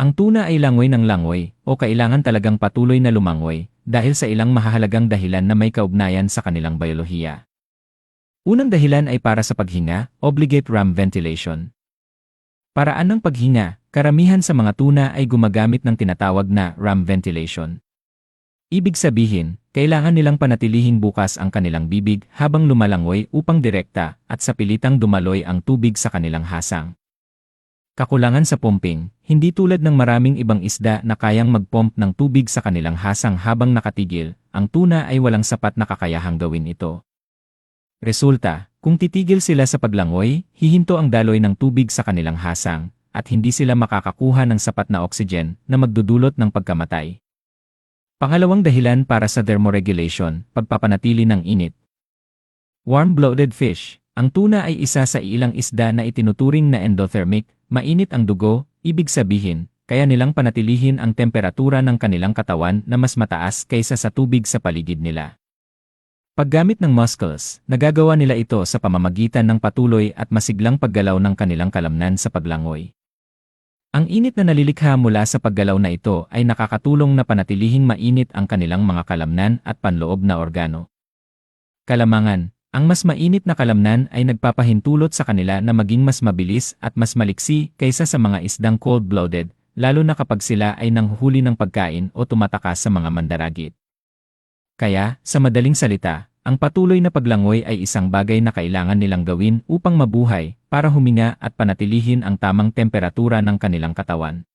Ang tuna ay langoy ng langoy o kailangan talagang patuloy na lumangoy dahil sa ilang mahahalagang dahilan na may kaugnayan sa kanilang biolohiya. Unang dahilan ay para sa paghinga, obligate ram ventilation. Paraan ng paghinga, karamihan sa mga tuna ay gumagamit ng tinatawag na ram ventilation. Ibig sabihin, kailangan nilang panatilihing bukas ang kanilang bibig habang lumalangoy upang direkta at sa pilitang dumaloy ang tubig sa kanilang hasang. Kakulangan sa pumping, hindi tulad ng maraming ibang isda na kayang magpomp ng tubig sa kanilang hasang habang nakatigil, ang tuna ay walang sapat na kakayahang gawin ito. Resulta, kung titigil sila sa paglangoy, hihinto ang daloy ng tubig sa kanilang hasang, at hindi sila makakakuha ng sapat na oxygen na magdudulot ng pagkamatay. Pangalawang dahilan para sa thermoregulation, pagpapanatili ng init. Warm-blooded fish, ang tuna ay isa sa ilang isda na itinuturing na endothermic, mainit ang dugo, ibig sabihin, kaya nilang panatilihin ang temperatura ng kanilang katawan na mas mataas kaysa sa tubig sa paligid nila. Paggamit ng muscles, nagagawa nila ito sa pamamagitan ng patuloy at masiglang paggalaw ng kanilang kalamnan sa paglangoy. Ang init na nalilikha mula sa paggalaw na ito ay nakakatulong na panatilihing mainit ang kanilang mga kalamnan at panloob na organo. Kalamangan, ang mas mainit na kalamnan ay nagpapahintulot sa kanila na maging mas mabilis at mas maliksi kaysa sa mga isdang cold-blooded, lalo na kapag sila ay nanghuhuli ng pagkain o tumatakas sa mga mandaragit. Kaya, sa madaling salita, ang patuloy na paglangoy ay isang bagay na kailangan nilang gawin upang mabuhay para huminga at panatilihin ang tamang temperatura ng kanilang katawan.